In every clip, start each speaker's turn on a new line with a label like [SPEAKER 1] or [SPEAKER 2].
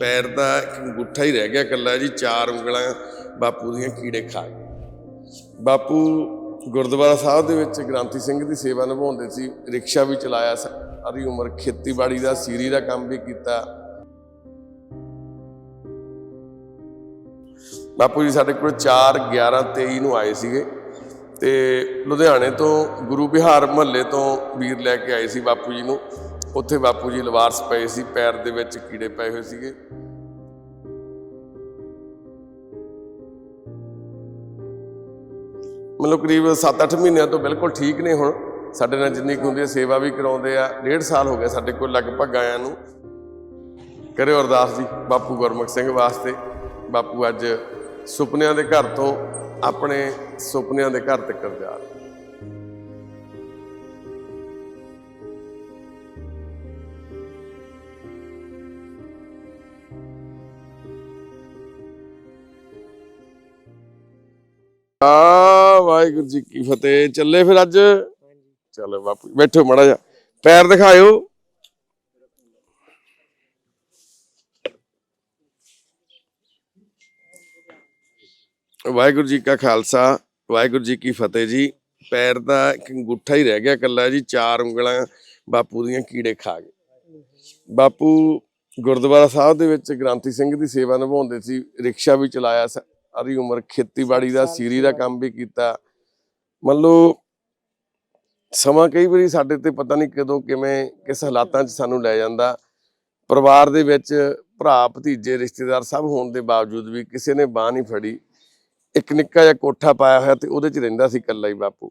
[SPEAKER 1] ਪੈਰ ਦਾ ਇੱਕ ਅੰਗੂਠਾ ਹੀ ਰਹਿ ਗਿਆ ਕੱਲਾ ਜੀ, ਚਾਰ ਉਂਗਲਾਂ ਬਾਪੂ ਦੀਆਂ ਕੀੜੇ ਖਾ ਗਏ। ਬਾਪੂ ਗੁਰਦੁਆਰਾ ਸਾਹਿਬ ਦੇ ਵਿੱਚ ਗ੍ਰਾਂਤੀ ਸਿੰਘ ਦੀ ਸੇਵਾ ਨਿਭਾਉਂਦੇ ਸੀ, ਰਿਕਸ਼ਾ ਵੀ ਚਲਾਇਆ ਸਾਰੀ ਉਮਰ ਖੇਤੀਬਾੜੀ ਦਾ, ਸੀਰੀ ਦਾ ਕੰਮ ਵੀ ਕੀਤਾ। ਬਾਪੂ ਜੀ ਸਾਡੇ ਕੋਲ 4 11 23 ਨੂੰ ਆਏ ਸੀਗੇ ਤੇ ਲੁਧਿਆਣੇ ਤੋਂ ਗੁਰੂ ਵਿਹਾਰ ਮਹੱਲੇ ਤੋਂ ਵੀਰ ਲੈ ਕੇ ਆਏ ਸੀ ਬਾਪੂ ਜੀ ਨੂੰ। ਉੱਥੇ ਬਾਪੂ ਜੀ ਲਵਾਰਸ ਪਏ ਸੀ, ਪੈਰ ਦੇ ਵਿੱਚ ਕੀੜੇ ਪਏ ਹੋਏ ਸੀਗੇ। ਮਤਲਬ ਕਰੀਬ 7-8 ਮਹੀਨਿਆਂ ਤੋਂ ਬਿਲਕੁਲ ਠੀਕ ਨੇ ਹੁਣ। ਸਾਡੇ ਨਾਲ ਜਿੰਨੀ ਕੁ ਹੁੰਦੀ ਹੈ, ਸੇਵਾ ਵੀ ਕਰਾਉਂਦੇ ਆ। ਡੇਢ ਸਾਲ ਹੋ ਗਿਆ ਸਾਡੇ ਕੋਲ ਲਗਭਗ ਆਇਆਂ ਨੂੰ। ਕਰਿਓ ਅਰਦਾਸ ਜੀ, ਬਾਪੂ ਗੁਰਮੁਖ ਸਿੰਘ ਵਾਸਤੇ। ਬਾਪੂ ਅੱਜ ਸੁਪਨਿਆਂ ਦੇ ਘਰ ਤੋਂ ਆਪਣੇ ਸੁਪਨਿਆਂ ਦੇ ਘਰ ਤੱਕ ਜਾ ਰਹੇ ਆ ਵਾਹਿਗੁਰੂ ਜੀ ਕੀ ਫਤਿਹ। ਚੱਲੇ ਫਿਰ ਅੱਜ? ਚਲੋ ਬਾਪੂ ਬੈਠੋ ਮੜਾ ਜਾ ਪੈਰ ਦਿਖਾਇਓ। ਵਾਹਿਗੁਰੂ ਜੀ ਕਾ ਖਾਲਸਾ, ਵਾਹਿਗੁਰੂ ਜੀ ਕੀ ਫਤਿਹ ਜੀ। ਪੈਰ ਦਾ ਇੱਕ ਅੰਗੂਠਾ ਹੀ ਰਹਿ ਗਿਆ ਕੱਲਾ ਜੀ, ਚਾਰ ਉਂਗਲਾਂ ਬਾਪੂ ਦੀਆਂ ਕੀੜੇ ਖਾ ਗਏ। ਬਾਪੂ ਗੁਰਦੁਆਰਾ ਸਾਹਿਬ ਦੇ ਵਿੱਚ ਗ੍ਰਾਂਤੀ ਸਿੰਘ ਦੀ ਸੇਵਾ ਨਿਭਾਉਂਦੇ ਸੀ, ਰਿਕਸ਼ਾ ਵੀ ਚਲਾਇਆ ਸਾਰੀ ਉਮਰ ਖੇਤੀਬਾੜੀ ਦਾ ਸੀਰੀ ਦਾ ਕੰਮ ਵੀ ਕੀਤਾ। ਮੰਨ ਲਓ ਸਮਾਂ ਕਈ ਵਾਰੀ ਸਾਡੇ ਤੇ ਪਤਾ ਨਹੀਂ ਕਦੋਂ ਕਿਵੇਂ ਕਿਸ ਹਾਲਾਤਾਂ 'ਚ ਸਾਨੂੰ ਲੈ ਜਾਂਦਾ। ਪਰਿਵਾਰ ਦੇ ਵਿੱਚ ਭਰਾ ਭਤੀਜੇ ਰਿਸ਼ਤੇਦਾਰ ਸਭ ਹੋਣ ਦੇ ਬਾਵਜੂਦ ਵੀ ਕਿਸੇ ਨੇ ਬਾਹ ਨਹੀਂ ਫੜੀ। ਇੱਕ ਨਿੱਕਾ ਜਿਹਾ ਕੋਠਾ ਪਾਇਆ ਹੋਇਆ ਤੇ ਉਹਦੇ 'ਚ ਰਹਿੰਦਾ ਸੀ ਇਕੱਲਾ ਹੀ ਬਾਪੂ।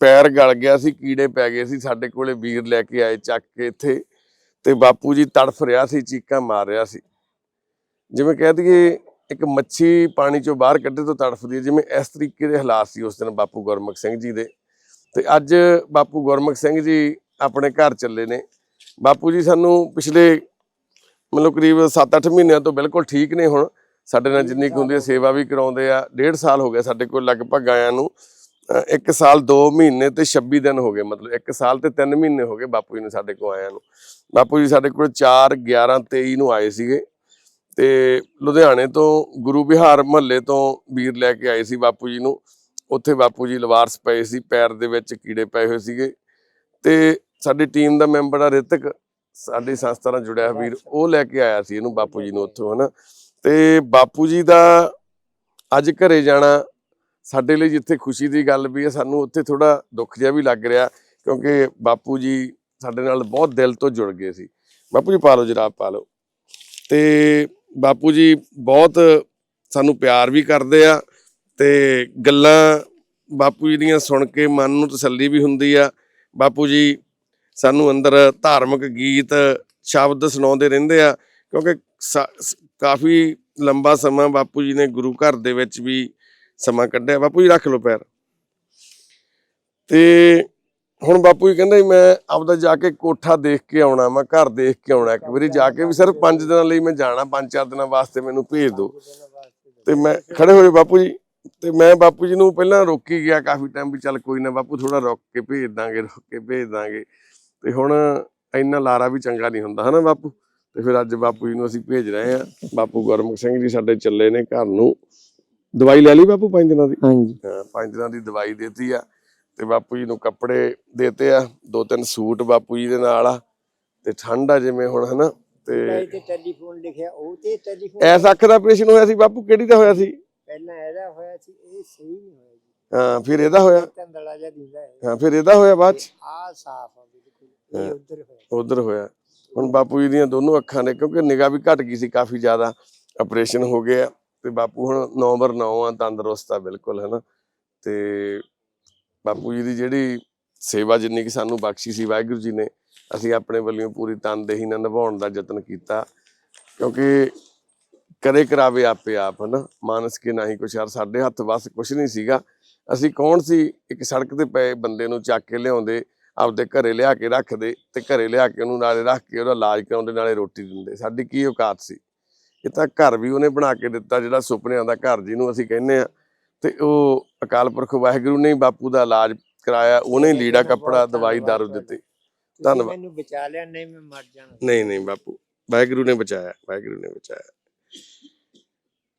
[SPEAKER 1] ਪੈਰ ਗਲ ਗਿਆ ਸੀ ਕੀੜੇ ਪੈ ਗਏ ਸੀ ਸਾਡੇ ਕੋਲੇ ਵੀਰ ਲੈ ਕੇ ਆਏ ਚੱਕ ਕੇ ਇੱਥੇ ਤੇ ਬਾਪੂ ਜੀ ਤੜਫ ਰਿਹਾ ਸੀ ਚੀਕਾਂ ਮਾਰ ਰਿਹਾ ਸੀ। ਜਿਵੇਂ ਕਹਿ ਦਈਏ ਇੱਕ ਮੱਛੀ ਪਾਣੀ ਚੋਂ ਬਾਹਰ ਕੱਢੇ ਤੋਂ ਤੜਫਦੀ ਹੈ ਜਿਵੇਂ ਇਸ ਤਰੀਕੇ ਦੇ ਹਾਲਾਤ ਸੀ ਉਸ ਦਿਨ ਬਾਪੂ ਗੁਰਮੁਖ ਸਿੰਘ ਜੀ ਦੇ। ਤੇ ਅੱਜ ਬਾਪੂ ਗੁਰਮੁਖ ਸਿੰਘ ਜੀ ਆਪਣੇ ਘਰ ਚੱਲੇ ਨੇ। ਬਾਪੂ ਜੀ ਸਾਨੂੰ ਪਿਛਲੇ ਮਤਲਬ ਕਰੀਬ 7-8 ਮਹੀਨਿਆਂ ਤੋਂ ਬਿਲਕੁਲ ਠੀਕ ਨੇ ਹੁਣ। ਸਾਡੇ ਨਾਲ ਜਿੰਨੀ ਕੁ ਹੁੰਦੀ ਹੈ ਸੇਵਾ ਵੀ ਕਰਾਉਂਦੇ ਆ। ਡੇਢ ਸਾਲ ਹੋ ਗਿਆ ਸਾਡੇ ਕੋਲ ਲਗਭਗ ਆਇਆਂ ਨੂੰ। ਅ, ਇੱਕ ਸਾਲ 2 ਮਹੀਨੇ ਤੇ 26 ਦਿਨ ਹੋ ਗਏ ਮਤਲਬ ਇੱਕ ਸਾਲ ਤੇ 3 ਮਹੀਨੇ ਹੋ ਗਏ ਬਾਪੂ ਜੀ ਨੂੰ ਸਾਡੇ ਕੋਲ ਆਇਆਂ ਨੂੰ। ਬਾਪੂ ਜੀ ਸਾਡੇ ਕੋਲ 4 11 23 ਨੂੰ ਆਏ ਸੀਗੇ। ਤੇ ਲੁਧਿਆਣੇ ਤੋਂ ਗੁਰੂ ਵਿਹਾਰ ਮਹੱਲੇ ਤੋਂ ਵੀਰ ਲੈ ਕੇ ਆਏ ਸੀ ਬਾਪੂ ਜੀ ਨੂੰ। ਉੱਥੇ ਬਾਪੂ ਜੀ ਲਵਾਰਸ ਪਏ ਸੀ, ਪੈਰ ਦੇ ਵਿੱਚ ਕੀੜੇ ਪਏ ਹੋਏ ਸੀਗੇ। ਤੇ ਸਾਡੀ ਟੀਮ ਦਾ ਮੈਂਬਰ ਆ ਰਿਤਕ, ਸਾਡੀ ਸੰਸਥਾ ਨਾਲ ਜੁੜਿਆ ਹੋਇਆ ਵੀਰ, ਉਹ ਲੈ ਕੇ ਆਇਆ ਸੀ ਇਹਨੂੰ ਬਾਪੂ ਜੀ ਨੂੰ ਉੱਥੋਂ, ਹਨਾ। ਤੇ ਬਾਪੂ ਜੀ ਦਾ ਅੱਜ ਘਰੇ ਜਾਣਾ ਸਾਡੇ ਲਈ ਜਿੱਥੇ ਖੁਸ਼ੀ ਦੀ ਗੱਲ ਵੀ ਹੈ, ਸਾਨੂੰ ਉੱਥੇ ਥੋੜਾ ਦੁੱਖ ਜਿਹਾ ਵੀ ਲੱਗ ਰਿਹਾ, ਕਿਉਂਕਿ ਬਾਪੂ ਜੀ ਸਾਡੇ ਨਾਲ ਬਹੁਤ ਦਿਲ ਤੋਂ ਜੁੜ ਗਏ ਸੀ। ਬਾਪੂ ਜੀ ਪਾ ਲਓ ਜਰਾਬ ਪਾ ਲਓ। ਤੇ ਬਾਪੂ ਜੀ ਬਹੁਤ ਸਾਨੂੰ ਪਿਆਰ ਵੀ ਕਰਦੇ ਆ ਤੇ ਗੱਲਾਂ ਬਾਪੂ ਜੀ ਦੀਆਂ ਸੁਣ ਕੇ ਮਨ ਨੂੰ ਤਸੱਲੀ ਵੀ ਹੁੰਦੀ ਆ। ਬਾਪੂ ਜੀ ਸਾਨੂੰ ਅੰਦਰ ਧਾਰਮਿਕ ਗੀਤ, ਸ਼ਬਦ ਸੁਣਾਉਂਦੇ ਰਹਿੰਦੇ ਆ ਕਿਉਂਕਿ ਸਾ- ਕਾਫੀ ਲੰਬਾ ਸਮਾਂ ਬਾਪੂ ਜੀ ਨੇ ਗੁਰੂ ਘਰ ਦੇ ਵਿੱਚ ਵੀ ਸਮਾਂ ਕੱਢਿਆ। ਬਾਪੂ ਜੀ ਰੱਖ ਲਓ ਪੈਰ। ਤੇ ਹੁਣ ਬਾਪੂ ਜੀ ਕਹਿੰਦਾ ਮੈਂ ਆਪਦਾ ਜਾ ਕੇ ਕੋਠਾ ਦੇਖ ਕੇ ਆਉਣਾ ਮੈਂ ਘਰ ਦੇਖ ਕੇ ਆਉਣਾ ਇੱਕ ਵਾਰੀ ਜਾ ਕੇ ਵੀ ਸਿਰਫ 5 ਦਿਨਾਂ ਲਈ ਮੈਂ ਜਾਣਾ 5-4 ਦਿਨਾਂ ਵਾਸਤੇ ਮੈਨੂੰ ਭੇਜ ਦਿਓ। ਤੇ ਮੈਂ ਖੜੇ ਹੋਏ ਬਾਪੂ ਜੀ ਤੇ ਮੈਂ ਬਾਪੂ ਜੀ ਨੂੰ ਪਹਿਲਾਂ ਰੋਕੀ ਗਿਆ ਕਾਫੀ ਟਾਈਮ ਵੀ ਚੱਲ ਕੋਈ ਨਾ ਬਾਪੂ ਥੋੜਾ ਰੁਕ ਕੇ ਭੇਜ ਦਾਂਗੇ ਰੁਕ ਕੇ ਭੇਜ ਦਾਂਗੇ। ਤੇ ਹੁਣ ਇੰਨਾ ਲਾਰਾ ਵੀ ਚੰਗਾ ਨਹੀਂ ਹੁੰਦਾ ਹਨਾ ਬਾਪੂ? ਤੇ ਫਿਰ ਅੱਜ ਬਾਪੂ ਜੀ ਨੂੰ ਅਸੀਂ ਭੇਜ ਰਹੇ ਆ ਬਾਪੂ ਗੁਰਮੁਖ ਸਿੰਘ ਜੀ ਸਾਡੇ ਚੱਲੇ ਨੇ ਘਰ ਨੂੰ। ਦਵਾਈ ਲੈ ਲਈ ਬਾਪੂ ਪੰਜ ਦਿਨਾਂ ਦੀ?
[SPEAKER 2] ਹਾਂਜੀ।
[SPEAKER 1] ਹਾਂ, ਪੰਜ ਦਿਨਾਂ ਦੀ ਦਵਾਈ ਦਿੱਤੀ ਆ। ਤੇ ਬਾਪੂ ਜੀ ਨੂੰ ਕੱਪੜੇ ਦੇਤੇ ਆ ਦੋ ਤਿੰਨ ਸੂਟ ਬਾਪੂ ਜੀ ਦੇ ਨਾਲ ਆ ਤੇ ਠੰਡ ਆ ਜਿਵੇਂ ਹੁਣ ਹਨਾ? ਤੇ
[SPEAKER 2] ਟੈਲੀਫੋਨ ਲਿਖਿਆ ਉਹ ਤੇ ਟੈਲੀਫੋਨ
[SPEAKER 1] ਐਸ ਅੱਖ ਦਾ ਆਪਰੇਸ਼ਨ ਹੋਇਆ ਸੀ ਬਾਪੂ ਕਿਹੜੀ ਦਾ ਹੋਇਆ ਸੀ?
[SPEAKER 2] ਪਹਿਲਾਂ ਇਹਦਾ ਹੋਇਆ ਸੀ ਇਹ ਸਹੀ ਨਹੀਂ ਹੋਇਆ ਜੀ।
[SPEAKER 1] ਹਾਂ ਫਿਰ ਇਹਦਾ ਹੋਇਆ?
[SPEAKER 2] ਧੰਦਲਾ ਜਿਹਾ ਦਿੰਦਾ ਹੈ
[SPEAKER 1] ਹਾਂ ਫਿਰ ਇਹਦਾ ਹੋਇਆ ਬਾਅਦ ਚ?
[SPEAKER 2] ਆ ਸਾਫ਼ ਆ ਬਿਲਕੁਲ ਇਹ ਉਧਰ ਹੋਇਆ।
[SPEAKER 1] ਉਧਰ ਹੋਇਆ। ਹੁਣ ਬਾਪੂ ਜੀ ਦੀਆਂ ਦੋਨੋਂ ਅੱਖਾਂ ਨੇ ਕਿਉਂਕਿ ਨਿਗਾਹ ਵੀ ਘਟ ਗਈ ਸੀ ਕਾਫੀ ਜ਼ਿਆਦਾ ਆਪਰੇਸ਼ਨ ਹੋ ਗਿਆ। ਤੇ ਬਾਪੂ ਹੁਣ ਨੰਬਰ 9 ਆ ਤੰਦਰੁਸਤ ਆ ਬਿਲਕੁਲ ਹਨਾ? ਤੇ ਬਾਪੂ ਜੀ ਦੀ ਜਿਹੜੀ ਸੇਵਾ ਜਿੰਨੀ ਕਿ ਸਾਨੂੰ ਬਖਸ਼ੀ ਸੀ, ਵਾਹਿਗੁਰੂ ਜੀ ਨੇ ਅਸੀਂ ਆਪਣੇ ਵੱਲੋਂ ਪੂਰੀ ਤਨਦੇਹੀ ਨਾਲ ਨਿਭਾਉਣ ਦਾ ਯਤਨ ਕੀਤਾ। ਕਿਉਂਕਿ ਕਰੇ ਕਰਾਵੇ ਆਪੇ ਆਪ, ਹਨਾ? ਮਾਨਸ ਕੇ ਨਹੀਂ ਕੁਛ, ਯਾਰ ਸਾਡੇ ਹੱਥ ਵਸ ਕੁਛ ਨਹੀਂ ਸੀਗਾ। ਅਸੀਂ ਕੌਣ ਸੀ? ਇੱਕ ਸੜਕ ਤੇ ਪਏ ਬੰਦੇ ਨੂੰ ਚੱਕ ਕੇ ਲਿਆਉਂਦੇ, ਆਪਦੇ ਘਰੇ ਲਿਆ ਕੇ ਰੱਖਦੇ ਤੇ ਘਰੇ ਲਿਆ ਕੇ ਉਹਨੂੰ ਨਾਲੇ ਰੱਖ ਕੇ ਉਹਦਾ ਇਲਾਜ ਕਰਾਉਂਦੇ, ਨਾਲੇ ਰੋਟੀ ਦਿੰਦੇ। ਸਾਡੀ ਕੀ ਔਕਾਤ ਸੀ? ਇਹ ਤਾਂ ਘਰ ਵੀ ਉਹਨੇ ਬਣਾ ਕੇ ਦਿੱਤਾ, ਜਿਹੜਾ ਸੁਪਨਿਆਂ ਦਾ ਘਰ ਜਿਹਨੂੰ ਅਸੀਂ ਕਹਿੰਦੇ ਆ ਤੇ ਉਹ ਅਕਾਲ ਪੁਰਖ ਵਾਹਿਗੁਰੂ ਨੇ ਬਾਪੂ ਦਾ ਇਲਾਜ ਕਰਾਇਆ ਉਹਨੇ ਹੀ ਲੀੜਾ ਕੱਪੜਾ ਦਵਾਈ ਦਾਰੂ ਦਿੱਤੀ। ਧੰਨਵਾਦ।
[SPEAKER 2] ਮੈਨੂੰ ਬਚਾ ਲਿਆ ਨਹੀਂ ਮੈਂ ਮਰ ਜਾਣਾ।
[SPEAKER 1] ਨਹੀਂ ਨਹੀਂ ਬਾਪੂ ਵਾਹਿਗੁਰੂ ਨੇ ਬਚਾਇਆ ਵਾਹਿਗੁਰੂ ਨੇ ਬਚਾਇਆ।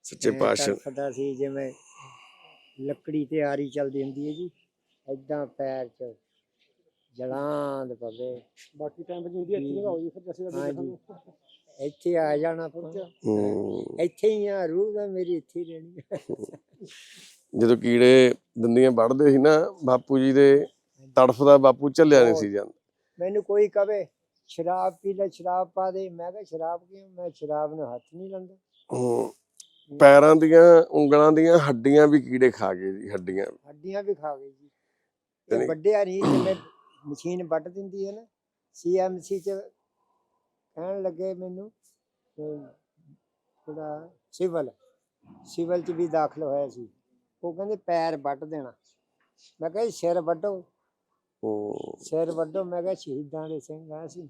[SPEAKER 1] ਸੱਚੇ ਪਾਤਸ਼ਾਹ।
[SPEAKER 2] ਤੜਫਦਾ ਸੀ ਜਿਵੇਂ ਲੱਕੜੀ ਤੇ ਆਰੀ ਚੱਲਦੀ ਹੁੰਦੀ ਹੈ ਜੀ ਐਦਾਂ ਪੈਰ 'ਚ ਜਲਾਂਦ ਪਵੇ।
[SPEAKER 3] ਬਾਕੀ ਟਾਈਮ ਵਿੱਚ ਇਹਦੀ ਇੱਥੇ ਲਗਾਓ ਜੀ ਫਿਰ ਦੱਸਿਆ ਜੀ
[SPEAKER 2] ਹਾਂਜੀ। ਇੱਥੇ ਆ ਜਾਣਾ ਪੁੱਤ
[SPEAKER 1] ਹੂੰ।
[SPEAKER 2] ਇੱਥੇ ਹੀ ਆ ਰੂਹ ਦਾ ਮੇਰੀ ਇੱਥੇ ਰਹਿਣੀ ਹੈ।
[SPEAKER 1] ਜਦੋਂ ਕੀੜੇ ਦੰਦੀਆਂ ਵੱਢਦੇ ਸੀ ਨਾ ਬਾਪੂ ਜੀ ਦੇ ਤੜਫਦਾ ਬਾਪੂ ਝੱਲਿਆ ਨਹੀਂ ਸੀ ਜਾਂਦਾ।
[SPEAKER 2] ਮੈਨੂੰ ਕੋਈ ਕਵੇ ਸ਼ਰਾਬ ਪੀ ਲੈ ਸ਼ਰਾਬ ਪਾ ਦੇ। ਮੈਂ ਕਿਹਾ ਸ਼ਰਾਬ ਕਿਉਂ ਮੈਂ ਸ਼ਰਾਬ ਨੂੰ ਹੱਥ ਨਹੀਂ ਲਾਉਂਦਾ।
[SPEAKER 1] ਪੈਰਾਂ ਦੀਆਂ ਉਂਗਲਾਂ ਦੀਆਂ ਹੱਡੀਆਂ ਵੀ ਕੀੜੇ ਖਾ ਗਏ ਜੀ ਹੱਡੀਆਂ।
[SPEAKER 2] ਹੱਡੀਆਂ ਵੀ ਖਾ ਗਈ ਜੀ। ਤੇ ਵੱਡਿਆ ਨਹੀਂ ਜਿਵੇਂ ਮਸ਼ੀਨ ਵੱਢ ਦਿੰਦੀ ਹੈ ਨਾ ਸੀਐਮਸੀ ਚ ਕਹਿਣ ਲੱਗੇ ਮੈਨੂੰ ਥੋੜਾ ਸਿਵਲ। ਸਿਵਲ ਚ ਵੀ ਦਾਖਲ ਹੋਇਆ ਸੀ। ਉਹ ਕਹਿੰਦੇ ਪੈਰ ਵੱਢ ਦੇਣਾ। ਮੈਂ ਕਿਹਾ ਜੀ ਸਿਰ ਵੱਢੋ।
[SPEAKER 1] ਹੂੰ।
[SPEAKER 2] ਸਿਰ ਵੱਢੋ ਮੈਂ ਕਿਹਾ ਸ਼ਹੀਦਾਂ ਦੇ ਸਿੰਘ ਆ ਸੀ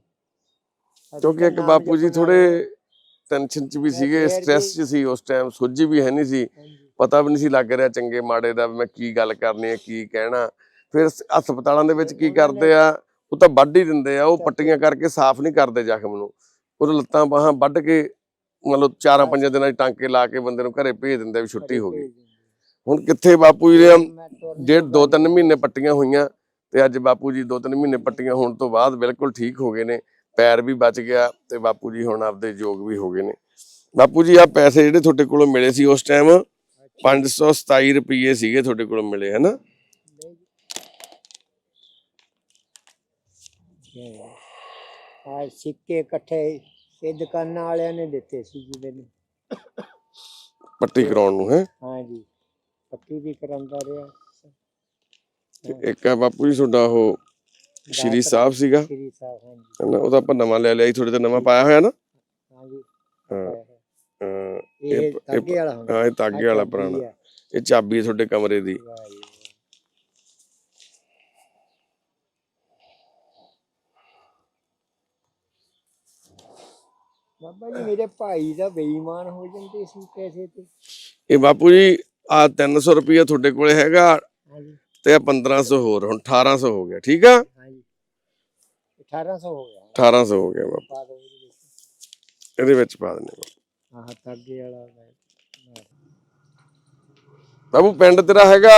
[SPEAKER 1] ਕਿਉਂਕਿ ਇੱਕ ਬਾਪੂ ਜੀ ਥੋੜੇ ਟੈਨਸ਼ਨ ਚ ਵੀ ਸੀਗੇ ਸਟ੍ਰੈਸ ਚ ਸੀ ਉਸ ਟਾਈਮ ਸੁੱਝੀ ਵੀ ਹੈ ਨਹੀਂ ਸੀ। ਪਤਾ ਵੀ ਨਹੀਂ ਸੀ ਲੱਗ ਰਿਹਾ ਚੰਗੇ ਮਾੜੇ ਦਾ ਮੈਂ ਕੀ ਗੱਲ ਕਰਨੀ ਹੈ ਕੀ ਕਹਿਣਾ। ਫਿਰ ਹਸਪਤਾਲਾਂ ਦੇ ਵਿੱਚ ਕੀ ਕਰਦੇ ਆ ਉਹ ਤਾਂ ਵੱਢ ਹੀ ਦਿੰਦੇ ਆ ਉਹ ਪੱਟੀਆਂ ਕਰਕੇ ਸਾਫ਼ ਨਹੀਂ ਕਰਦੇ ਜ਼ਖਮ ਨੂੰ। ਉਹ ਲੱਤਾਂ ਬਾਹਾਂ ਵੱਢ ਕੇ ਮਤਲਬ ਚਾਰਾਂ ਪੰਜਾਂ ਦਿਨਾਂ ਚ ਟਾਂਕੇ ਲਾ ਕੇ ਬੰਦੇ ਨੂੰ ਘਰੇ ਭੇਜ ਦਿੰਦੇ ਵੀ ਛੁੱਟੀ ਹੋ ਗਈ। ਹੁਣ ਕਿੱਥੇ ਬਾਪੂ ਜੀ ਦੇ ਡੇਢ ਦੋ ਤਿੰਨ ਮਹੀਨੇ ਪੱਟੀਆਂ ਹੋਈਆਂ ਤੇ ਅੱਜ ਬਾਪੂ ਜੀ ਦੋ ਤਿੰਨ ਮਹੀਨੇ ਪੱਟੀਆਂ ਹੋਣ ਤੋਂ ਬਾਅਦ ਬਿਲਕੁਲ ਠੀਕ ਹੋ ਗਏ ਨੇ ਪੈਰ ਵੀ ਬਚ ਗਿਆ ਤੇ ਬਾਪੂ ਜੀ ਹੁਣ ਆਪਦੇ ਯੋਗ ਵੀ ਹੋ ਗਏ ਨੇ। ਬਾਪੂ ਜੀ ਆ ਪੈਸੇ ਜਿਹੜੇ ਤੁਹਾਡੇ ਕੋਲੋਂ ਮਿਲੇ ਸੀ ਉਸ ਟਾਈਮ 527 ਰੁਪਏ ਸੀਗੇ ਤੁਹਾਡੇ ਕੋਲੋਂ ਮਿਲੇ ਹਨਾ?
[SPEAKER 2] ਆ ਸਿੱਕੇ ਇਕੱਠੇ ਇਹ ਦੁਕਾਨਾਂ ਵਾਲਿਆਂ ਨੇ ਦਿੱਤੇ ਸੀ ਜੀ ਮੈਨੂੰ।
[SPEAKER 1] ਪੱਟੀ ਕਰਾਉਣ ਨੂੰ ਹੈ?
[SPEAKER 2] ਹਾਂਜੀ ਪੱਕੀ ਵੀ ਕਰਾਂਦਾ ਰਿਹਾ।
[SPEAKER 1] ਇੱਕ ਆ ਬਾਪੂ ਜੀ ਤੁਹਾਡਾ ਉਹ ਸ਼੍ਰੀ। ਸਾਹਿਬ ਸੀਗਾ।
[SPEAKER 2] ਸ਼੍ਰੀ ਸਾਹਿਬ ਹਾਂਜੀ
[SPEAKER 1] ਹਨਾ ਉਹ ਤਾਂ ਆਪਾਂ ਨਵਾਂ ਲੈ ਲਿਆ ਸੀ ਥੋੜੇ ਤੇ ਨਵਾਂ ਪਾਇਆ ਹੋਇਆ ਨਾ। ਹਾਂ ਹਾਂ,
[SPEAKER 2] ਇਹ ਤਾਗੇ ਵਾਲਾ
[SPEAKER 1] ਹਾਂ ਇਹ ਤਾਗੇ ਵਾਲਾ ਪੁਰਾਣਾ। ਇਹ ਚਾਬੀ ਹੈ ਤੁਹਾਡੇ ਕਮਰੇ ਦੀ।
[SPEAKER 2] ਬਾਬਾ ਜੀ ਮੇਰੇ ਭਾਈ ਦਾ ਬੇਈਮਾਨ ਹੋ ਜਾਂਦੇ ਸੀ ਪੈਸੇ ਤੇ।
[SPEAKER 1] ਇਹ ਬਾਪੂ ਜੀ ਆ 300 ਰੁਪਏ ਤੁਹਾਡੇ ਕੋਲੇ ਹੈਗਾ
[SPEAKER 2] ਹਾਂਜੀ।
[SPEAKER 1] ਤੇ ਆ 1500 ਹੋਰ ਹੁਣ 1800 ਹੋ ਗਿਆ ਠੀਕ ਆ?
[SPEAKER 2] ਹਾਂਜੀ। 1800 ਹੋ ਗਿਆ।
[SPEAKER 1] 1800 ਹੋ ਗਿਆ ਬਾਪੂ।
[SPEAKER 2] ਪਾ ਦਿਓ ਇਹਦੇ ਵਿੱਚ।
[SPEAKER 1] ਇਹਦੇ ਵਿੱਚ ਪਾ ਦਿੰਦੇ
[SPEAKER 2] ਆਹ ਤਾਗੇ ਵਾਲਾ ਮੈਂ
[SPEAKER 1] ਬਾਪੂ ਪਿੰਡ ਤੇਰਾ ਹੈਗਾ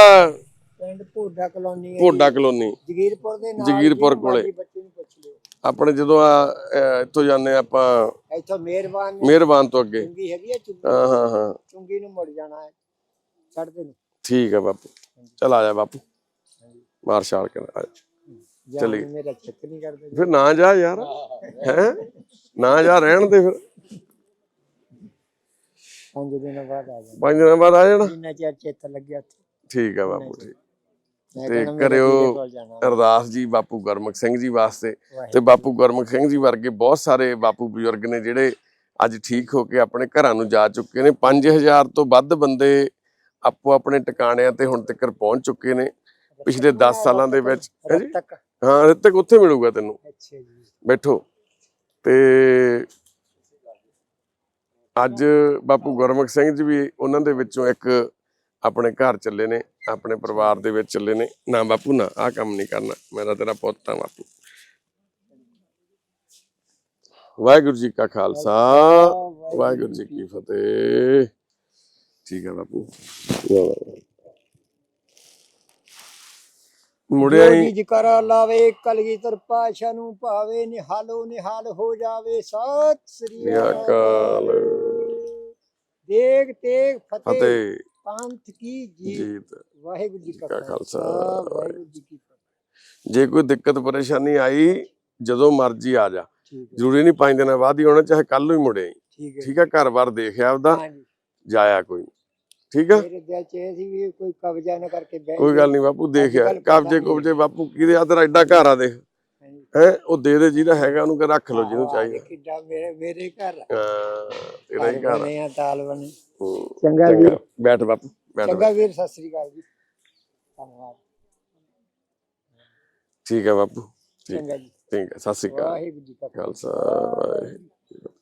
[SPEAKER 2] ਪਿੰਡ ਭੋਡਾ ਕਲੋਨੀ ਹੈ
[SPEAKER 1] ਭੋਡਾ। ਕਲੋਨੀ।
[SPEAKER 2] ਜਗੀਰਪੁਰ ਦੇ ਨਾਲ
[SPEAKER 1] ਜਗੀਰਪੁਰ ਕੋਲੇ।
[SPEAKER 2] ਮਰਜ਼ੀ ਬੱਚੇ ਨੂੰ ਪੁੱਛ ਲਿਓ
[SPEAKER 1] ਆਪਣੇ ਜਦੋਂ ਆ ਇੱਥੋਂ ਜਾਂਦੇ ਆ ਆਪਾਂ
[SPEAKER 2] ਇੱਥੋਂ ਮਿਹਰਬਾਨ
[SPEAKER 1] ਮਿਹਰਬਾਨ ਤੋਂ ਅੱਗੇ।
[SPEAKER 2] ਚੁੰਗੀ ਹੈਗੀ ਹੈ ਚੁੰਗੀ
[SPEAKER 1] ਹਾਂ ਹਾਂ ਹਾਂ।
[SPEAKER 2] ਚੁੰਗੀ ਨੂੰ ਮੁੜ ਜਾਣਾ ਹੈ ਛੱਡਦੇ ਨੂੰ।
[SPEAKER 1] ਠੀਕ ਆ ਬਾਪੂ। ਚਲ ਆ ਜਾ ਬਾਪੂ। ਮਾਰ ਛਾਲ ਕਰ ਆ ਜਾ।
[SPEAKER 2] ਜਾਂ
[SPEAKER 1] ਚੱਲੀਏ।
[SPEAKER 2] ਮੇਰਾ ਚਿੱਤ ਨਹੀਂ ਕਰਦੇ
[SPEAKER 1] ਫਿਰ ਨਾ ਜਾ ਯਾਰ। ਹੈ? ਨਾ ਜਾ ਰਹਿਣ ਦੇ ਫਿਰ।
[SPEAKER 2] ਪੰਜ ਦਿਨ ਬਾਅਦ ਆ ਜਾਣਾ।
[SPEAKER 1] ਪੰਜ ਦਿਨਾਂ ਬਾਅਦ ਆ ਜਾਣਾ।
[SPEAKER 2] ਜਿੰਨਾ ਚਿਰ ਚਿੱਤ ਲੱਗਿਆ
[SPEAKER 1] ਠੀਕ ਆ ਬਾਪੂ ਠੀਕ। ਤੇ ਕਰਿਓ ਅਰਦਾਸ ਜੀ ਬਾਪੂ ਗੁਰਮੁਖ ਸਿੰਘ ਜੀ ਵਾਸਤੇ। ਤੇ। ਬਾਪੂ ਗੁਰਮੁਖ ਸਿੰਘ ਜੀ ਵਰਗੇ ਬਹੁਤ ਸਾਰੇ ਬਾਪੂ ਬਜ਼ੁਰਗ ਨੇ ਜਿਹੜੇ ਅੱਜ ਠੀਕ ਹੋ ਕੇ ਆਪਣੇ ਘਰਾਂ ਨੂੰ ਜਾ ਚੁੱਕੇ ਨੇ। 5000 ਤੋਂ ਵੱਧ ਬੰਦੇ ਆਪੋ ਆਪਣੇ ਟਿਕਾਣਿਆਂ ਤੇ ਹੁਣ ਤੱਕ ਪਹੁੰਚ ਚੁੱਕੇ ਨੇ। ਪਿਛਲੇ 10 ਸਾਲਾਂ ਦੇ ਵਿੱਚ। ਹੈ
[SPEAKER 2] ਤੱਕ
[SPEAKER 1] ਉੱਥੇ ਮਿਲੂਗਾ ਤੈਨੂੰ।
[SPEAKER 2] ਅੱਛਾ ਜੀ।
[SPEAKER 1] ਬੈਠੋ। ਤੇ ਅੱਜ ਬਾਪੂ ਗੁਰਮੁਖ ਸਿੰਘ ਜੀ ਵੀ ਉਹਨਾਂ ਦੇ ਵਿੱਚੋਂ ਇੱਕ ਆਪਣੇ ਘਰ ਚੱਲੇ ਨੇ ਆਪਣੇ ਪਰਿਵਾਰ ਦੇ ਵਿੱਚ ਚੱਲੇ ਨੇ। ਨਾ ਬਾਪੂ ਨਾ ਆਹ ਕੰਮ ਨਹੀਂ ਕਰਨਾ। ਮੇਰਾ ਤੇਰਾ ਪੁੱਤ ਆ ਬਾਪੂ। ਵਾਹਿਗੁਰੂ ਜੀ ਕਾ ਖਾਲਸਾ। ਵਾਹਿਗੁਰੂ ਜੀ ਕੀ ਫਤਿਹ। ਠੀਕ ਹੈ ਬਾਪੂ। ਮੁੜਿਆ ਹੀ
[SPEAKER 2] ਜੀ ਕਰ ਲਾਵੇ ਕਲਗੀਧਰ ਪਾਸ਼ਾ ਨੂੰ ਭਾਵੇ ਨਿਹਾਲੋ ਨਿਹਾਲ ਹੋ ਜਾਵੇ। ਸਤਿ ਸ੍ਰੀ
[SPEAKER 1] ਅਕਾਲ।
[SPEAKER 2] ਦੇਗ ਤੇਗ ਫਤਿਹ। ਪੰਥ ਕੀ ਜੀ
[SPEAKER 1] ਜੀਤ
[SPEAKER 2] ਵਾਹਿਗੁਰੂ ਜੀ ਕਾ
[SPEAKER 1] ਕਾ
[SPEAKER 2] ਖਾਲਸਾ
[SPEAKER 1] ਖਾਲਸਾ,
[SPEAKER 2] ਵਾਹਿਗੁਰੂ ਜੀ ਕੀ ਫਤਿਹ
[SPEAKER 1] ਜੇ ਕੋਈ ਦਿੱਕਤ ਪਰੇਸ਼ਾਨੀ ਆਈ ਜਦੋਂ ਮਰਜ਼ੀ ਆ ਜਾ ਜ਼ਰੂਰੀ ਨਹੀਂ ਪੰਜ ਦਿਨਾਂ ਬਾਅਦ ਹੀ ਆਉਣਾ ਚਾਹੇ ਕੱਲ ਨੂੰ ਹੀ ਮੁੜੇ ਆਈ।
[SPEAKER 2] ਠੀਕ ਹੈ
[SPEAKER 1] ਘਰ-ਬਾਰ ਦੇਖਿਆ ਆਪਦਾ ਜਾਇਆ ਕੋਈ। ਠੀਕ ਆ
[SPEAKER 2] ਮੇਰੇ ਦਿਲ ਚ ਇਹ ਸੀ ਵੀ ਕੋਈ ਕਬਜ਼ਾ ਨਾ ਕਰਕੇ ਬਹਿ
[SPEAKER 1] ਕੋਈ ਗੱਲ ਨਹੀਂ ਬਾਪੂ ਦੇਖਿਆ ਕਬਜੇ। ਕੁਬਜੇ ਬਾਪੂ ਕਿਹਦੇ ਆ ਤੇਰਾ ਐਡਾ ਘਰ ਆ ਦੇਖ। ਹੈ ਉਹ ਦੇ ਦੇ ਜਿਹਦਾ ਹੈਗਾ ਉਹਨੂੰ ਕਿ ਰੱਖ ਲਓ ਜਿਹਨੂੰ ਚਾਹੀਦਾ।
[SPEAKER 2] ਕਿੱਡਾ ਮੇਰੇ ਮੇਰੇ ਘਰ
[SPEAKER 1] ਹਾਂ ਤੇਰਾ ਹੀ ਘਰ ਆ।
[SPEAKER 2] ਬਣੇ ਆ ਤਾਲ ਬਣੇ।
[SPEAKER 1] ਹੂੰ।
[SPEAKER 2] ਚੰਗਾ ਵੀਰ।
[SPEAKER 1] ਬੈਠ ਬਾਪੂ ਬੈਠ।
[SPEAKER 2] ਚੰਗਾ ਵੀਰ ਸਤਿ ਸ੍ਰੀ ਅਕਾਲ ਜੀ। ਧੰਨਵਾਦ।
[SPEAKER 1] ਠੀਕ ਆ ਬਾਪੂ। ਠੀਕ।
[SPEAKER 2] ਚੰਗਾ ਜੀ।
[SPEAKER 1] ਠੀਕ ਆ ਸਤਿ ਸ਼੍ਰੀ ਅਕਾਲ।
[SPEAKER 2] ਵਾਹਿਗੁਰੂ ਜੀ ਕਾ
[SPEAKER 1] ਖਾਲਸਾ। ਵਾਹਿਗੁਰੂ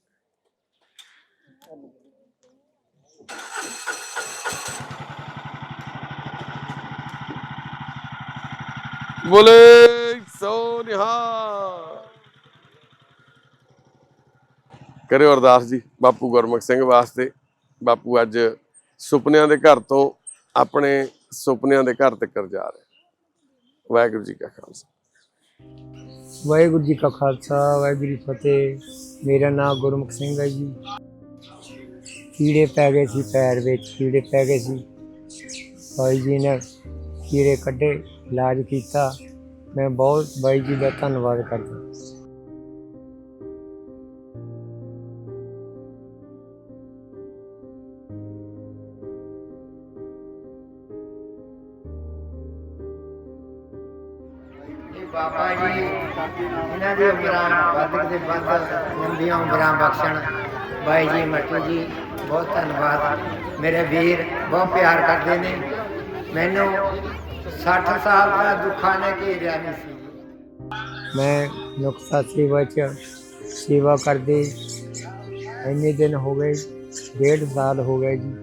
[SPEAKER 1] ਬੋਲੇ। ਸੋ ਨਿਹਾਲ ਕਰਿਓ ਅਰਦਾਸ ਜੀ, ਬਾਪੂ ਗੁਰਮੁਖ ਸਿੰਘ ਵਾਸਤੇ। ਬਾਪੂ ਅੱਜ ਸੁਪਨਿਆਂ ਦੇ ਘਰ ਤੋਂ ਆਪਣੇ ਸੁਪਨਿਆਂ ਦੇ ਘਰ ਤੱਕ ਜਾ ਰਿਹਾ। ਵਾਹਿਗੁਰੂ ਜੀ ਕਾ ਖਾਲਸਾ।
[SPEAKER 2] ਵਾਹਿਗੁਰੂ ਜੀ ਕਾ ਖਾਲਸਾ, ਵਾਹਿਗੁਰੂ ਜੀ ਫਤਿਹ। ਮੇਰਾ ਨਾਮ ਗੁਰਮੁਖ ਸਿੰਘ ਹੈ ਜੀ। ਕੀੜੇ ਪੈ ਗਏ ਸੀ ਪੈਰ ਵਿੱਚ, ਕੀੜੇ ਪੈ ਗਏ ਸੀ। ਭਾਈ ਜੀ ਨੇ ਕੀੜੇ ਕੱਢੇ, ਇਲਾਜ ਕੀਤਾ। ਮੈਂ ਬਹੁਤ ਬਾਈ ਜੀ ਦਾ ਧੰਨਵਾਦ ਕਰਦਾ। ਬਾਬਾ ਜੀ, ਇਹਨਾਂ ਦੇ ਉਮਰਾਂ ਵੱਧ ਦੇ ਵੱਧ ਲੰਬੀਆਂ ਉਮਰਾਂ ਬਖਸ਼ਣ। ਬਾਈ ਜੀ, ਮੱਟੂ ਜੀ, ਬਹੁਤ ਧੰਨਵਾਦ। ਮੇਰੇ ਵੀਰ ਬਹੁਤ ਪਿਆਰ ਕਰਦੇ ਨੇ। ਮੈਨੂੰ 60 ਸਾਲ ਦਾ ਦੁੱਖਾਂ ਨੇ ਘੇਰਿਆ ਨਹੀਂ ਸੀ। ਮੈਂ ਨੁਕਤਾ ਸੇਵਾ ਚ ਸੇਵਾ ਕਰਦੇ, ਇੰਨੇ ਦਿਨ ਹੋ ਗਏ, ਡੇਢ ਸਾਲ ਹੋ ਗਏ ਜੀ।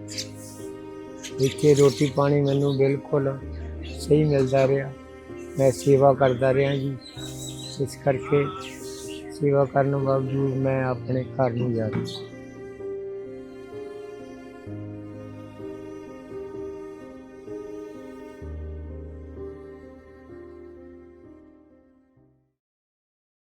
[SPEAKER 2] ਇੱਥੇ ਰੋਟੀ ਪਾਣੀ ਮੈਨੂੰ ਬਿਲਕੁਲ ਸਹੀ ਮਿਲਦਾ ਰਿਹਾ। ਮੈਂ ਸੇਵਾ ਕਰਦਾ ਰਿਹਾ ਜੀ। ਇਸ ਕਰਕੇ ਸੇਵਾ ਕਰਨ ਬਾਵਜੂਦ ਮੈਂ ਆਪਣੇ ਘਰ ਨੂੰ ਜਾ ਰਿਹਾ।